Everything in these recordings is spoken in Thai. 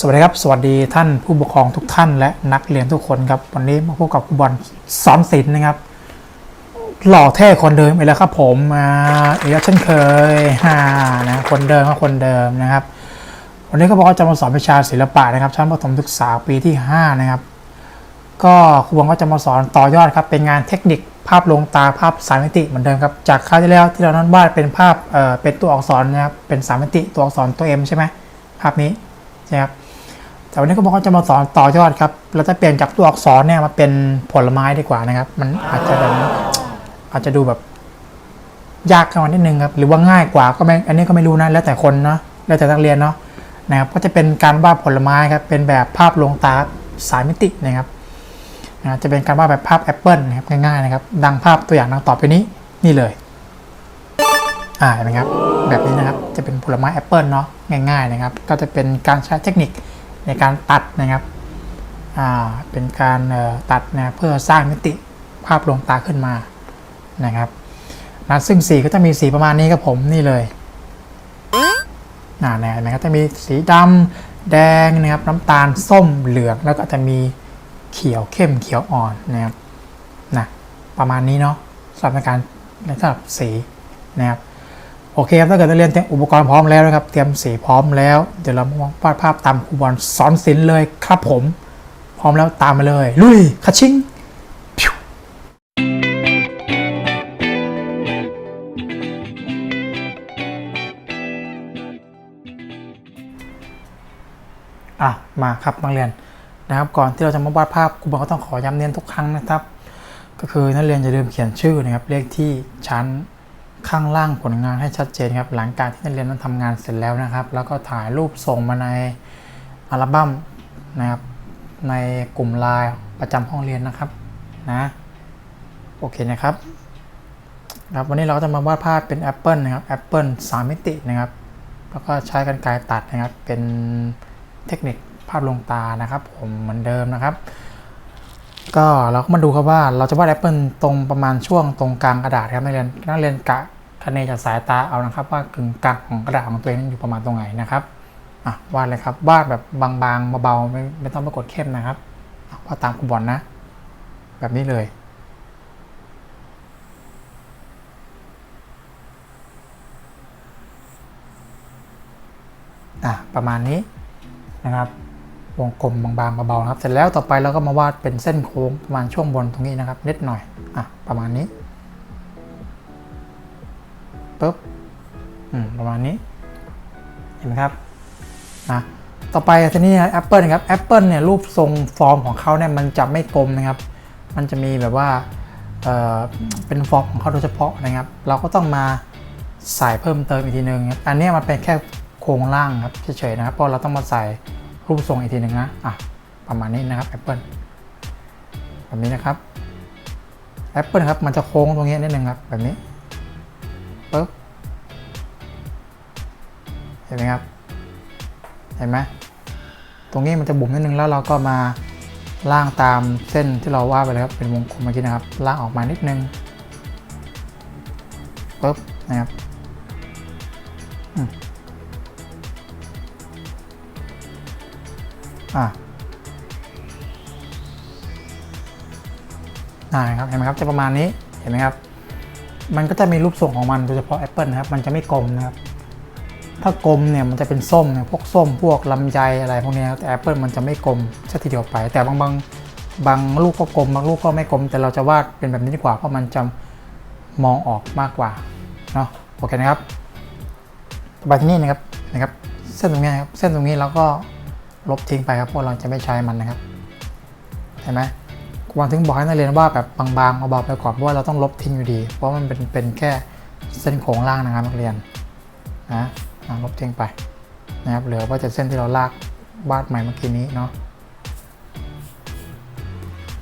สวัสดีครับ สวัสดีท่านผู้ปกครองทุกท่านและนักเรียนทุกคนครับ วันนี้มาพบกับครูบอลสอนศิลป์นะครับ หล่อเท่คนเดิมอีกแล้วครับผมมาอีกแล้วเช่นเคยฮ่านะคนเดิมก็คนเดิมนะครับ วันนี้ก็บอกว่าจะมาสอนวิชาศิลปะนะครับชั้นประถมศึกษาปีที่ 5 นะครับ ก็ครูบอลก็จะมาสอนต่อยอดครับ เป็นงานเทคนิคภาพลงตาภาพสามมิติเหมือนเดิมครับจากคราวที่แล้วที่เรานั้นวาดเป็นภาพเอ่อเป็นตัวอักษรนะครับเป็นสามมิติตัวอักษรตัว M ใช่ไหมภาพนี้ใช่ครับ แต่วันนี้ก็บอกว่าจะมาสอนต่อยอดครับ เราจะเปลี่ยนจากตัวอักษรเนี่ยมาเป็นผลไม้ดีกว่านะครับ มันอาจจะแบบอาจจะดูแบบ ยากขึ้นมานิดนึงครับ หรือว่าง่ายกว่าก็ไม่ อันนี้ก็ไม่รู้นะ แล้วแต่คนเนาะ แล้วแต่นักเรียนเนาะ นะครับ ก็จะเป็นการวาดผลไม้ครับ เป็นแบบภาพลวงตาสายมิตินะครับนะจะเป็นการวาดแบบภาพแอปเปิลนะครับง่ายๆนะครับ ดังภาพตัวอย่างดังต่อไปนี้ นี่เลย อ่าเห็นไหมครับ แบบนี้นะครับ จะเป็นผลไม้แอปเปิลเนาะ ง่าย ๆนะครับ ก็จะเป็นการใช้เทคนิค ในการตัดนะครับเป็นการตัดนะเพื่อสร้างมิติภาพลวงตาขึ้นมานะครับนะซึ่งสีก็จะมีสีประมาณนี้ครับผมนี่เลยน่าเนี่ยนไหมครับจะมีสีดำแดงนะครับน้ำตาลส้มเหลืองแล้วก็จะมีเขียวเข้มเขียวอ่อนนะครับนะประมาณนี้เนาะสำหรับการนสำหรับสีนะครับ โอเคครับถ้าเกิดนักเรียนเตรียมอุปกรณ์พร้อมแล้วนะครับ เตรียมสีพร้อมแล้ว เดี๋ยวเรามาวาดภาพตามครูบอลสอนศิลป์เลยครับผม พร้อมแล้วตามมาเลย ลุยคัชชิงอะมาครับนักเรียนนะครับก่อนที่เราจะมาวาดภาพครูบอลก็ต้องขอย้ำเน้นทุกครั้งนะครับ ก็คือนักเรียนอย่าลืมเขียนชื่อนะครับเลขที่ชั้น ข้างล่างผลงานให้ชัดเจนครับหลังจากที่นักเรียนนั้นทำงานเสร็จแล้วนะครับ แล้วก็ถ่ายรูปส่งมาในอัลบั้มนะครับในกลุ่มไลน์ประจำห้องเรียนนะครับนะโอเคนะครับครับวันนี้เราก็จะมาวาดภาพเป็นแอปเปิลนะครับแอปเปิลสามมิตินะครับ แล้วก็ใช้กันไกรตัดนะครับเป็นเทคนิคภาพลงตานะครับ ผมเหมือนเดิมนะครับ ก็เราก็มาดูครับว่าเราจะวาดแอปเปิลตรงประมาณช่วงตรงกลางกระดาษครับนักเรียนนักเรียนกะคะเนจากสายตาเอานะครับ ว่ากึ่งกลางของกระดาษของตัวเองนั้อยู่ประมาณตรงไหนนะครับอะวาดเลยครับวาดแบบบางๆเบาๆไม่ไม่ต้องไปกดเข้มนะครับวาดตามครูบอลนะ แบบนี้เลยอะประมาณนี้นะครับ วงกลมบางๆเบาๆนะครับ เสร็จแล้วต่อไปเราก็มาวาดเป็นเส้นโค้งประมาณช่วงบนตรงนี้นะครับ นิดหน่อยอะประมาณนี้ปุ๊บอืมประมาณนี้ เห็นไหมครับนะต่อไปทีนี้แอปเปิลครับแอปเปิลเนี่ยรูปทรงฟอร์มของเขาเนี่ยมันจะไม่กลมนะครับ มันจะมีแบบว่าเออเป็นฟอร์มของเขาโดยเฉพาะนะครับ เราก็ต้องมาใส่เพิ่มเติมอีกทีนึงครับอันนี้มันเป็นแค่โครงล่างครับเฉยๆนะครับเพราะเราต้องมาใส่ รูปทรงอีกทีหนึ่งนะอะประมาณนี้นะครับ Apple แบบนี้นะครับ Apple ครับมันจะโค้งตรงนี้นิดนึงครับ แบบนี้ปึ๊บเห็นไหมครับ เห็นไหมตรงนี้มันจะบุ๋มนิดนึงแล้วเราก็มาล่างตามเส้นที่เราวาดไปเลยครับเป็นวงกลมเมื่อกี้นะครับล่างออกมานิดนึงปึ๊บนะครับ อะครับเห็นไหมครับจะประมาณนี้เห็นไหมครับ มันก็จะมีรูปทรงของมันโดยเฉพาะแอปเปิลนะครับมันจะไม่กลมนะครับ ถ้ากลมเนี่ยมันจะเป็นส้มเนี่ยพวกส้มพวกลำไยอะไรพวกนี้แต่แอปเปิลมันจะไม่กลมสักทีเดียวไป แต่บางบางบางลูกก็กลมบางลูกก็ไม่กลม แต่เราจะวาดเป็นแบบนี้ดีกว่าเพราะมันจะมองออกมากกว่าเนาะโอเคนะครับต่อไปที่นี่นะครับนะครับ เส้นตรงนี้ครับเส้นตรงนี้เราก็ ลบทิ้งไปครับเพราะเราจะไม่ใช้มันนะครับเห็นไหมครูบอลถึงบอกให้นักเรียนว่าแบบบางๆเบาๆไปก่อนเพราะว่าเราต้องลบทิ้งอยู่ดี เพราะมันเป็นเป็นแค่เส้นโค้งล่างนะครับนักเรียนนะอะลบทิ้งไปนะครับเหลือว่าจะเส้นที่เราลากวาดใหม่เมื่อกี้นี้เนาะ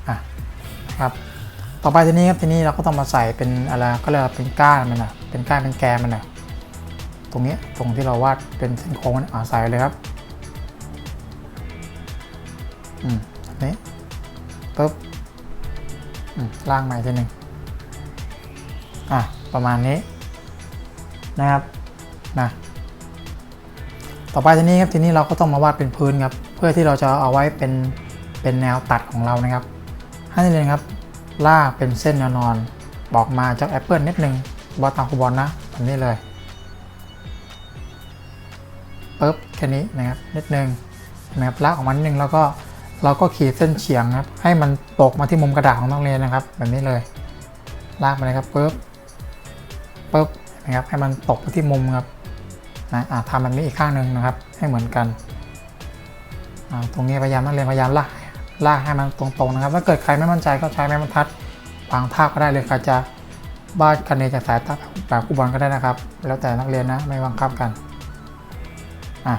อะครับต่อไปทีนี้ครับทีนี้เราก็ต้องมาใส่เป็นอะไรก็เรียกว่าเป็นก้านมันนะเป็นก้านเป็นแกนมันนะตรงนี้ตรงที่เราวาดเป็นเส้นโค้งอะใส่เลยครับ อืมนี้ปุ๊บล่างใหม่ทีหนึ่งอะ ประมาณนี้นะครับนะต่อไปทีนี้ครับทีนี้เราก็ต้องมาวาดเป็นพื้นครับ เพื่อที่เราจะเอาไว้เป็นเป็นแนวตัดของเรานะครับให้นักเรียนครับลากเป็นเส้นแนวนอนบอกมาจากแอปเปิลนิดนึงบอลตามคูบอลนะแบบนี้เลยปึ๊บแค่นี้นะครับนิดนึงนะครับลากออกมานิดนึงแล้วก็ เราก็ขีดเส้นเฉียงครับ ให้มันตกมาที่มุมกระดาษของนักเรียนนะครับ แบบนี้เลย ลากไปเลยครับปึ๊บปึ๊บนะครับ ให้มันตกไปที่มุมครับนะอ่าทำแบบนี้อีกข้างหนึ่งนะครับ ให้เหมือนกันอ่าตรงนี้พยายามนักเรียนพยายามลากลากให้มันตรงๆนะครับ ถ้าเกิดใครไม่มั่นใจก็ใช้ไม้บรรทัดวางท่าก็ได้เลยใครจะวาดคะแนนจากสายตาแบบกูบอลก็ได้นะครับ แล้วแต่นักเรียนนะไม่บังคับกันอะ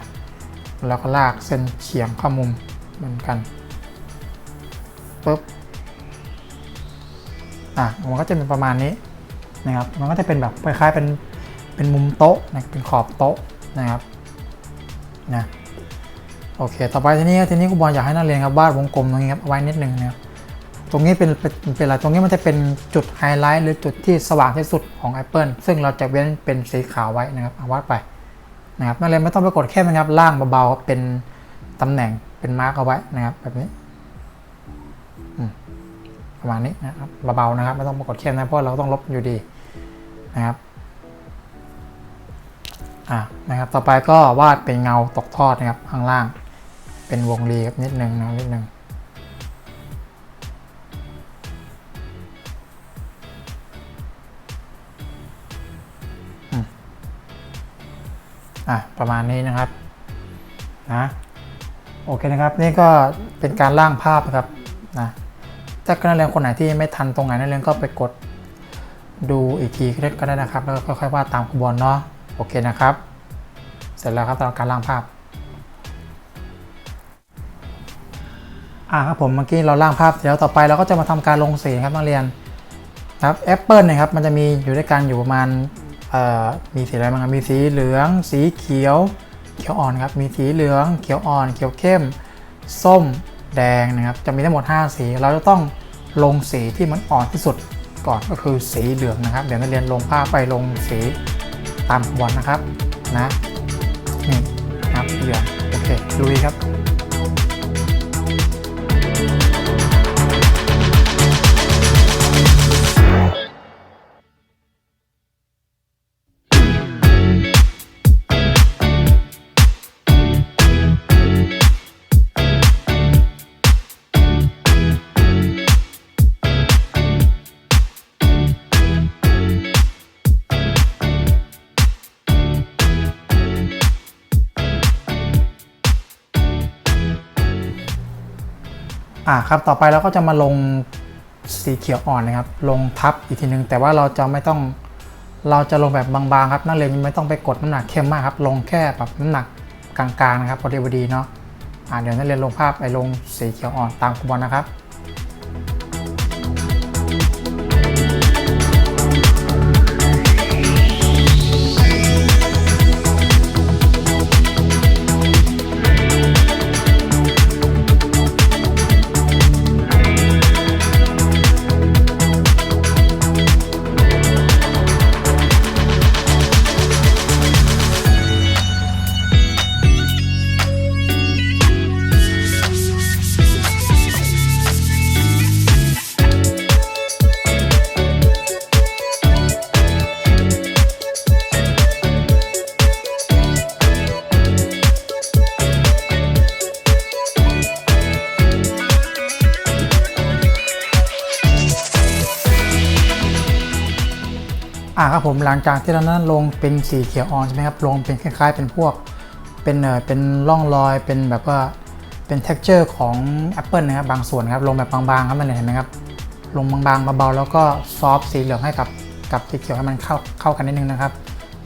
แล้วก็ลากเส้นเฉียงเข้ามุม เหมือนกันปึ๊บอะมันก็จะเป็นประมาณนี้นะครับ มันก็จะเป็นแบบคล้ายๆเป็นเป็นมุมโต๊ะนะเป็นขอบโต๊ะนะครับนะโอเค ต่อไปทีนี้ทีนี้ครูบอลอยากให้นักเรียนครับวาดวงกลมตรงนี้ครับเอาไว้นิดนึงนะครับตรงนี้เป็นเป็นอะไรตรงนี้มันจะเป็นจุดไฮไลท์หรือจุดที่สว่างที่สุดของ Apple ซึ่งเราจะเว้นเป็นสีขาวไว้นะครับาวาดไปนะครับนักเรียนไม่ต้องไปกดเข้มนะครับล่างเบาๆเป็นตำแหน่ง เป็นมาร์กเอาไว้นะครับ แบบนี้ประมาณนี้นะครับเบาๆนะครับ ไม่ต้องมากดเข้มนะเพราะเราต้องลบอยู่ดีนะครับอ่านะครับต่อไปก็วาดเป็นเงาตกทอดนะครับข้างล่าง เป็นวงรีครับนิดนึงนะนิดนึงอะประมาณนี้นะครับนะ โอเคนะครับ นี่ก็เป็นการร่างภาพนะครับนะถ้านักเรียนคนไหนที่ไม่ทันตรงไหนนักเรียนก็ไปกดดูอีกทีก็ได้นะครับ แล้วก็ค่อยๆวาดตามขบวนเนาะโอเคนะครับ เสร็จแล้วครับสำหรับการร่างภาพอ่าครับผมเมื่อกี้เราร่างภาพเสร็จแล้วต่อไปเราก็จะมาทำการลงสีครับนักเรียนครับแอปเปิลนะครับมันจะมีอยู่ด้วยกันอยู่ประมาณมีสีอะไรบ้างครับมีสีเหลือง สีเขียว เขียวอ่อนครับ มีสีเหลือง เขียวอ่อน เขียวเข้ม ส้ม แดงนะครับ จะมีทั้งหมด 5 สี เราจะต้องลงสีที่มันอ่อนที่สุดก่อนก็คือสีเหลืองนะครับ เดี๋ยวนักเรียนลงภาพไปลงสีตามขบวนนะครับนะนี่ครับเหลืองโอเคลุยครับ อ่าครับต่อไปเราก็จะมาลงสีเขียวอ่อนนะครับ ลงทับอีกทีนึง แต่ว่าเราจะไม่ต้องเราจะลงแบบบางๆครับนักเรียนไม่ต้องไปกดน้ำหนักเข้มมากครับ ลงแค่แบบน้ำหนักกลางๆนะครับพอดีพอดีเนาะอ่าเดี๋ยวนักเรียนลงภาพไปลงสีเขียวอ่อนตามขบวนนะครับ ผมหลังจากที่เรานั้นลงเป็นสีเขียวอ่อนใช่ไหมครับ ลงเป็นคล้ายๆ เป็นพวก เป็นเออเป็นร่องรอย เป็นแบบว่า เป็น texture ของ Apple นะครับ บางส่วนครับ ลงแบบบางๆครับมันเห็นไหมครับ ลงบางๆเบาๆแล้วก็ซอฟสีเหลืองให้กับกับสีเขียวให้มันเข้าเข้ากันนิดนึงนะครับ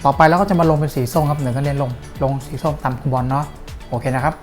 ต่อไปเราก็จะมาลงเป็นสีส้มครับเดี๋ยวนักเรียนลง ลงสีส้มตามคูบอลเนาะ โอเคนะครับ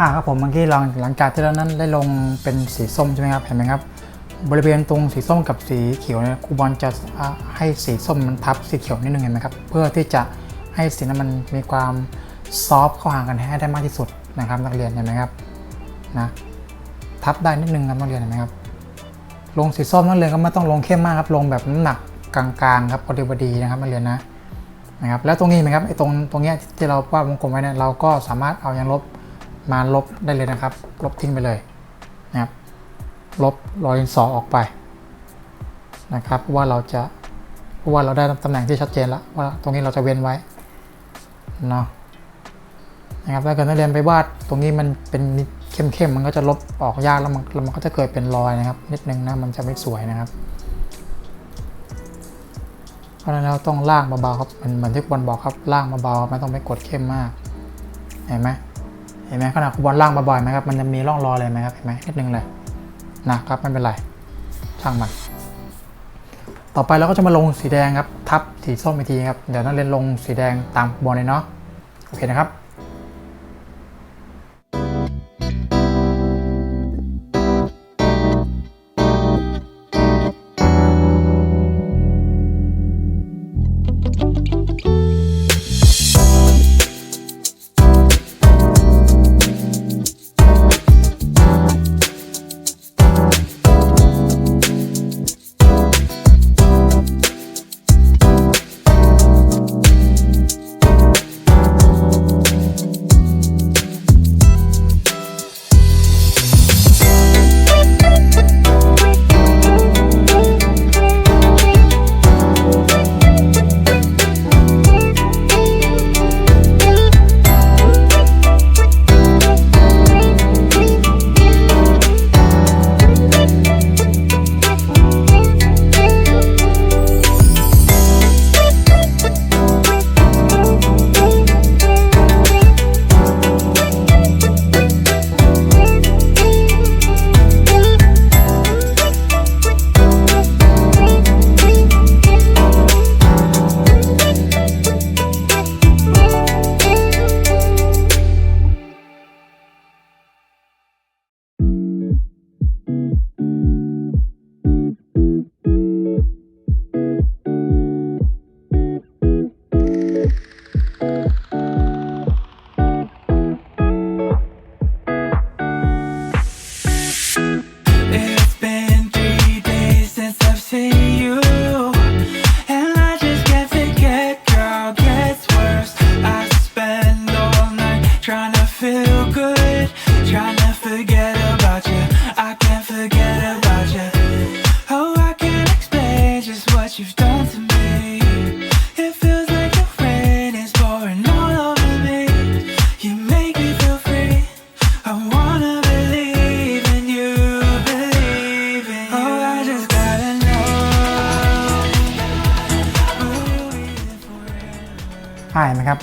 อ่าครับผมเมื่อกี้หลังหลังจากที่เรานั้นได้ลงเป็นสีส้มใช่ไหมครับเห็นไหมครับ บริเวณตรงสีส้มกับสีเขียวเนี่ยครูบอลจะให้สีส้มมันทับสีเขียวนิดนึงเห็นไหมครับเพื่อที่จะให้สีนั้นมันมีความซอฟต์เข้าหากันให้ได้มากที่สุดนะครับนักเรียนเห็นไหมครับนะทับได้นิดนึงครับนักเรียนเห็นไหมครับ ลงสีส้มนักเรียนก็ไม่ต้องลงเข้มมากครับลงแบบน้ำหนักกลางๆครับพอดีพอดีนะครับนักเรียนนะนะครับแล้วตรงนี้ไหมครับไอ้ตรงตรงเนี้ยที่เราวาดวงกลมไว้เนี่ยเราก็สามารถเอายางลบ มาลบได้เลยนะครับ ลบทิ้งไปเลยนะครับ ลบรอยดินสอออกไปนะครับเพราะว่าเราจะเพราะว่าเราได้ตำแหน่งที่ชัดเจนแล้วว่าตรงนี้เราจะเว้นไว้เนาะนะครับถ้าเกิดนักเรียนไปวาดตรงนี้มันเป็นเข้มๆมันก็จะลบออกยากแล้วมันมันก็จะเกิดเป็นรอยนะครับ นิดนึงนะมันจะไม่สวยนะครับเพราะฉะนั้นเราต้องล่างเบาๆครับเหมือนเหมือนที่บอลบอกครับล่างเบาๆไม่ต้องไปกดเข้มมากเห็นไหม เห็นไหมขนาดบอลล่างบ่อยๆไหมครับมันจะมีร่องรอยเลยไหมครับเห็นไหมนิดนึงเลยนะครับไม่เป็นไรช่างมัน ต่อไปเราก็จะมาลงสีแดงครับ ทับสีส้มอีกทีครับ เดี๋ยวนักเรียนลงสีแดงตามบอลเลยเนาะโอเคนะครับ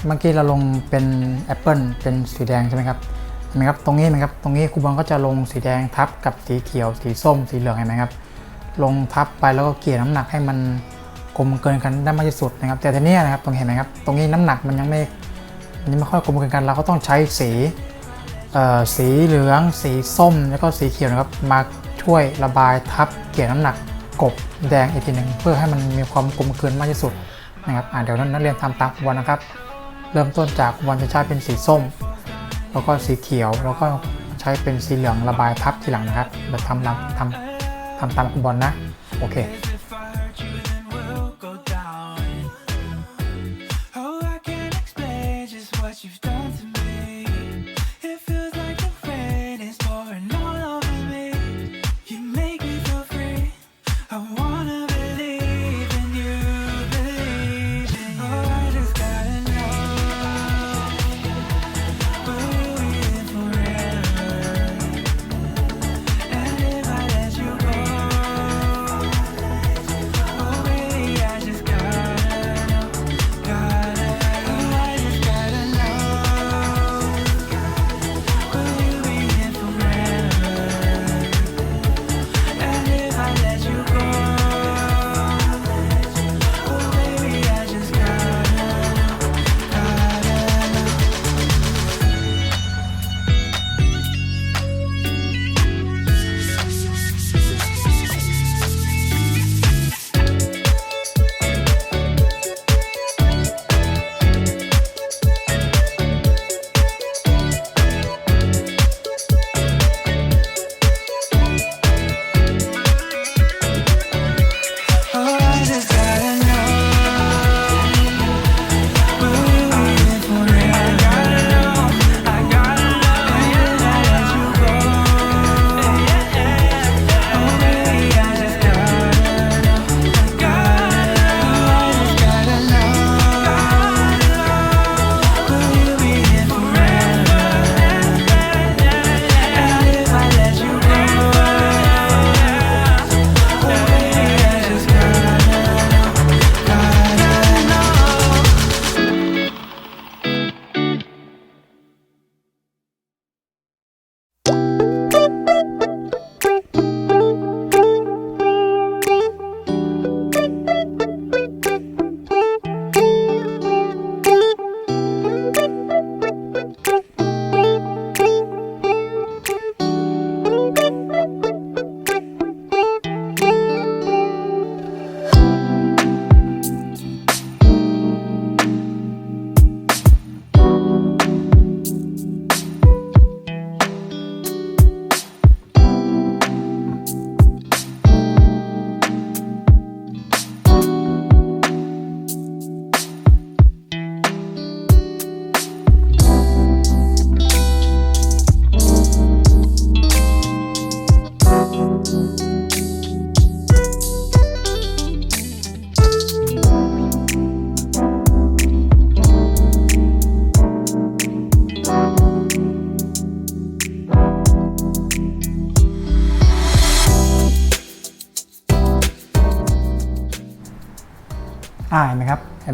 เมื่อกี้เราลงเป็นแอปเปิลเป็นสีแดงใช่ไหมครับเห็นไหมครับตรงนี้นไหมครับตรงนี้ครูบอลก็จะลงสีแดงทับกับสีเขียว สีส้มสีเหลืองเห็นไหมครับลงทับไปแล้วก็เกลี่ยน้ำหนักให้มันกลมเกินกันได้มากที่สุดนะครับ แต่ทีนี้นะครับตรงเห็นไหมครับตรงนี้น้ำหนักมันยังไม่มันยังไม่ค่อยกลมเกินกันเราก็ต้องใช้สีเอ่อสีเหลือง สีส้ม แล้วก็สีเขียวนะครับมาช่วยระบายทับเกลี่ยน้ำหนักกบแดงอีกทีหนึ่งเพื่อให้มันมีความกลมเกลืนมากที่สุดนะครับอ่าเดี๋ยวนักเรียนทำตามครูบอลนะครับ เริ่มต้นจากวันจะใช้เป็นสีส้ม แล้วก็สีเขียว แล้วก็ใช้เป็นสีเหลืองระบายทับทีหลังนะครับแบบทำตามทำทำตามคุณบอลนะ โอเค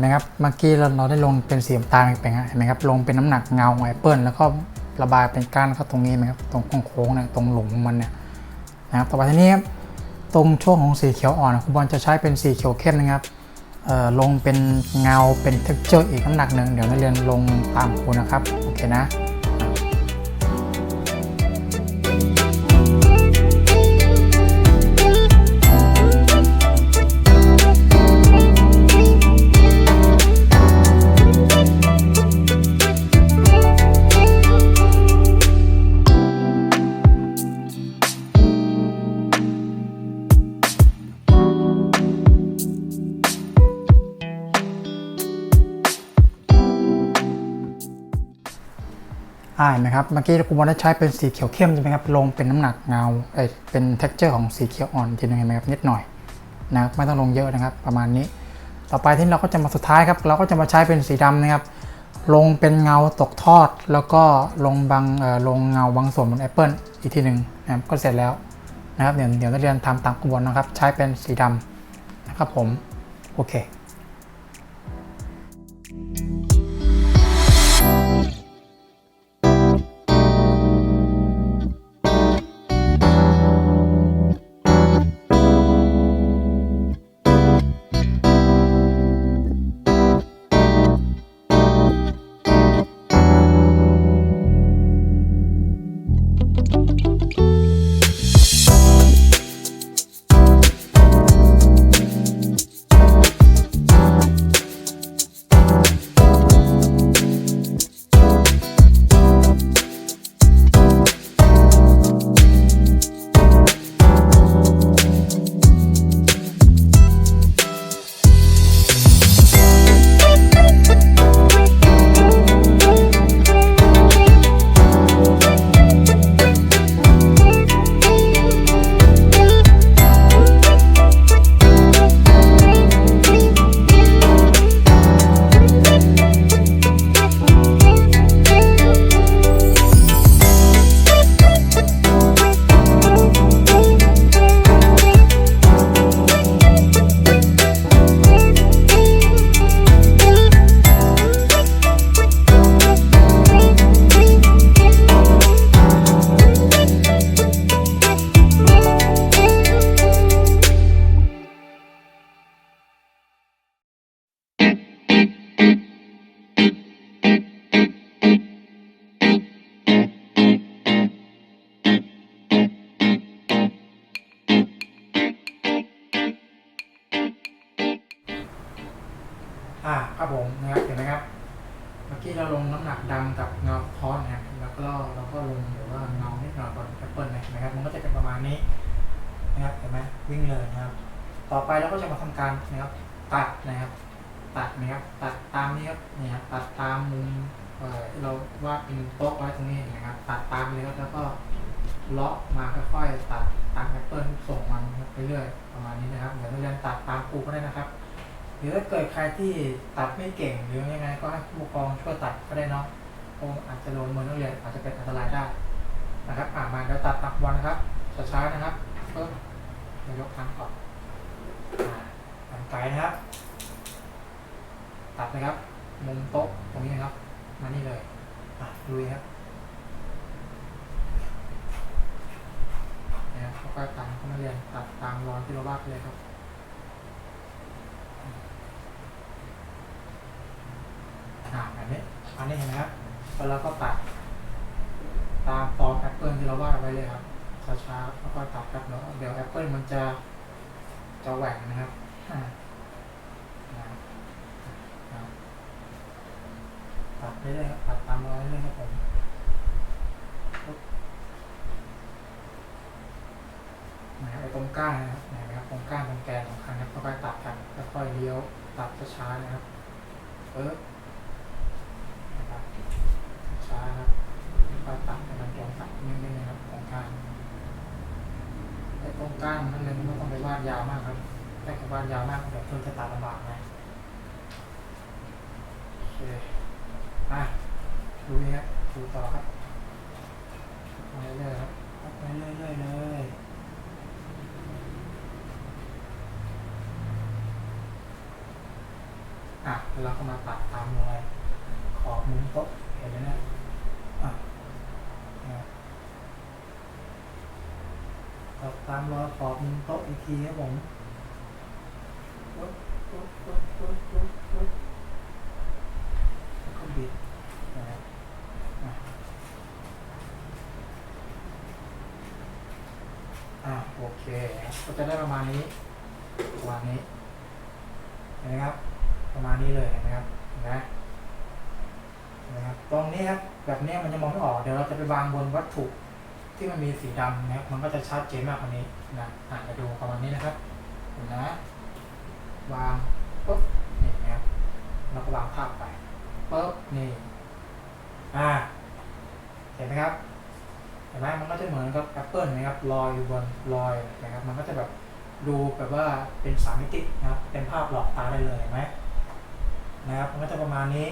นไหมครับ เมื่อกี้เราเราได้ลงเป็นสีน้ำตาลไปฮะเห็นไหมครับ ลงเป็นน้ำหนักเงาของแอปเปิลแล้วก็ระบายเป็นก้านเข้าตรงนี้ไหมครับ ตรงโค้งๆเนี่ย ตรงหลุมมันเนี่ยนะครับ ต่อไปทีนี้ตรงช่วงของสีเขียวอ่อนคุณบอลจะใช้เป็นสีเขียวเข้มนะครับลงเป็นเงาเป็นเท็กเจอร์อีกน้ำหนักหนึ่งเดี๋ยวนักเรียนลงตามครูนะครับ โอเคนะ อ่าเห็นไหมครับเมื่อกี้คุณบอลได้ใช้เป็นสีเขียวเข้มใช่ไหมครับลงเป็นน้ำหนักเงาเอ้ยเป็น t e x t อร์ของสีเขียวอ่อนทีนึงเห็นไหมครับนิดหน่อยนะครับไม่ต้องลงเยอะนะครับ ประมาณนี้ ต่อไปที่เราก็จะมาสุดท้ายครับ เราก็จะมาใช้เป็นสีดำนะครับ ลงเป็นเงาตกทอด แล้วก็ลงบางลงเงาบางส่วนบนแอปเปิลอีกทีหนึ่งนะครับก็เสร็จแล้วนะครับเดี๋ยวเดี๋ยวนักเรียนทำตามกระบวนนะครับ ใช้เป็นสีดำนะครับผม โอเค ตัดตามมุมเอ่อที่เราวาดเป็นโต๊ะไว้ตรงนี้นะครับ ตัดตามเลยแล้วก็เลาะมาค่อยๆตัดตามแอปเปิลส่งมันไปเรื่อยประมาณนี้นะครับเดี๋ยวเรียนตัดตามครูก็ได้นะครับหรือถ้าเกิดใครที่ตัดไม่เก่งหรือยังไงก็ให้ผู้ปกครองช่วยตัดก็ได้เนาะเพราะอาจจะโดนมือนักเรียนอาจจะเป็นอันตรายได้นะครับอ่ามาเดี๋ยวตัดตักวันนะครับช้าๆนะครับเพิ่มยกครั้งก่อนอ่าทางไกลนะครับ ตัดนะครับ มุมโต๊ะตรงนี้ครับ มานี่เลยอะดูยครับนะครับแล้วก็ตัดเข้ามาเรียนตัดตามรอยที่เราวาดไปเลยครับอ่าแบบนี้อันนี้เห็นไหมครับแล้วเราก็ตัด ตามฟอร์มแอปเปิลที่เราวาดไว้เลยครับช้าๆแล้วก็ตัดครับเดี๋ยวเดี๋ยวแอปเปิลมันจะจะแหว่งนะครับอ่านะครับครับ ตัดไปเลยครับตัดตามรอยเลยครับผมนะครับไอ้ตรงก้านนะครับเห็นครับตรงก้านตรงแกนสำคัญครับค่อยๆตัดกันค่อยๆเลี้ยวตัดช้าๆนะครับเออนะครับช้าครับก็ตัดให้มันตรงตัดนิดนึงนะครับตรงกลางไอ้ตรงกลางนั่นเลยไม่ต้องไปวาดยาวมากครับถ้าวาดยาวมากเดี๋ยวเพื่อนจะตัดลำบากนะโอเค ดูนี่ครับดูต่อครับไปเรื่อยๆครับไปเรื่อยๆเลยอะแล้วเราก็มาตัดตามรอยขอบมุมโต๊ะเห็นไหมเนี่ยอะนะครับตัดตามรอยขอบมุมโต๊ะอีกทีครับผมปึ๊บปึ๊บปึ๊บปึ๊บปึ๊บปึ๊บแล้วก็บิดนะครับอะอะโอเคครับก็ จะได้ประมาณนี้ประมาณนี้เห็นไหมครับ ประมาณนี้เลยเห็นไหมครับนไหมเห็นไหมครับ ตรงนี้ครับแบบนี้มันจะมองไม่ออกเดี๋ยวเราจะไปวางบนวัตถุที่มันมีสีดำนะครับมันก็จะชัดเจนมากกว่านี้นะอ่านไปดูประมาณนี้นะครับนนะวางปุ๊บนี่นะครับเราก็วางภาพไปปุ๊บนี่อ่าเห็นไหมครับ เห็นไหมมันก็ จะเหมือนกับแอปเปิลนะครับลอยอยู่บนลอยนะครับมันก็จะแบบดูแบบว่าเป็นสามมิตินะครับเป็นภาพหลอกตาได้เลยเห็นไหมนะครับมันก็จะประมาณนี้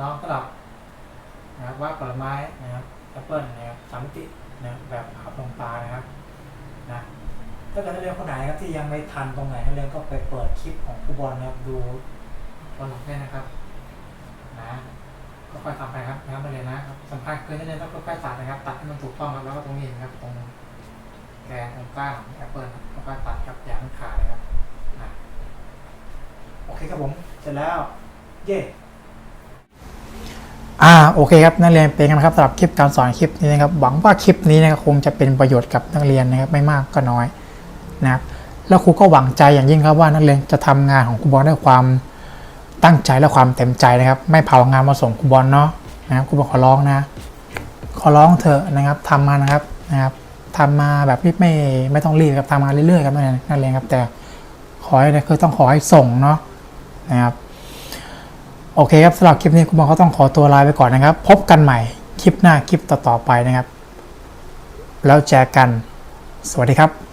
น้องสลับนะครับว่าดผลไม้นะครับแอปเปิลนะครับสามมิตินะครับแบบภาพลงตานะครับนะถ้าเกิดนักเรียนคนไหนครับที่ยังไม่ทันตรงไหนนักเรียนก็ไปเปิดคลิปของครูบอลนะครับดูวันหลังได้นะครับนะ ค่อยทำไปครับนะครับมาเลยนะครับสำคัญคือนักเรียนต้องค่อยๆตัดนะครับ ตัดให้มันถูกต้องครับแล้วก็ตรงนี้นะครับตรงแกนตรงกลางของแอปเปิลค่อยๆตัดครับอย่าให้ขาดนะครับโอเคครับผมเสร็จแล้วเย้อ่าโอเคครับนักเรียนเป็นกันะครับสำหรับคลิปการสอนคลิปนี้นะครับหวังว่าคลิปนี้นะครับคงจะเป็นประโยชน์กับนักเรียนนะครับไม่มากก็น้อยนะครับแล้วครูก็หวังใจอย่างยิ่งครับว่านักเรียนจะทำงานของครูบอลด้วยความ ตั้งใจและความเต็มใจนะครับ ไม่เผางานมาส่งครูบอลเนาะนะครับครูบอลขอร้องนะ ขอร้องเถอะนะครับทำมานะครับนะครับทำมาแบบไม่ไม่ไม่ต้องรีบครับทำมาเรื่อยๆครับนักเรียนเรียนครับ แต่ขอให้คือต้องขอให้ส่งเนาะนะครับโอเคครับสำหรับคลิปนี้ครูบอลก็ต้องขอตัวลาไปก่อนนะครับ พบกันใหม่คลิปหน้าคลิปต่อๆไปนะครับ แล้วเจอกัน สวัสดีครับ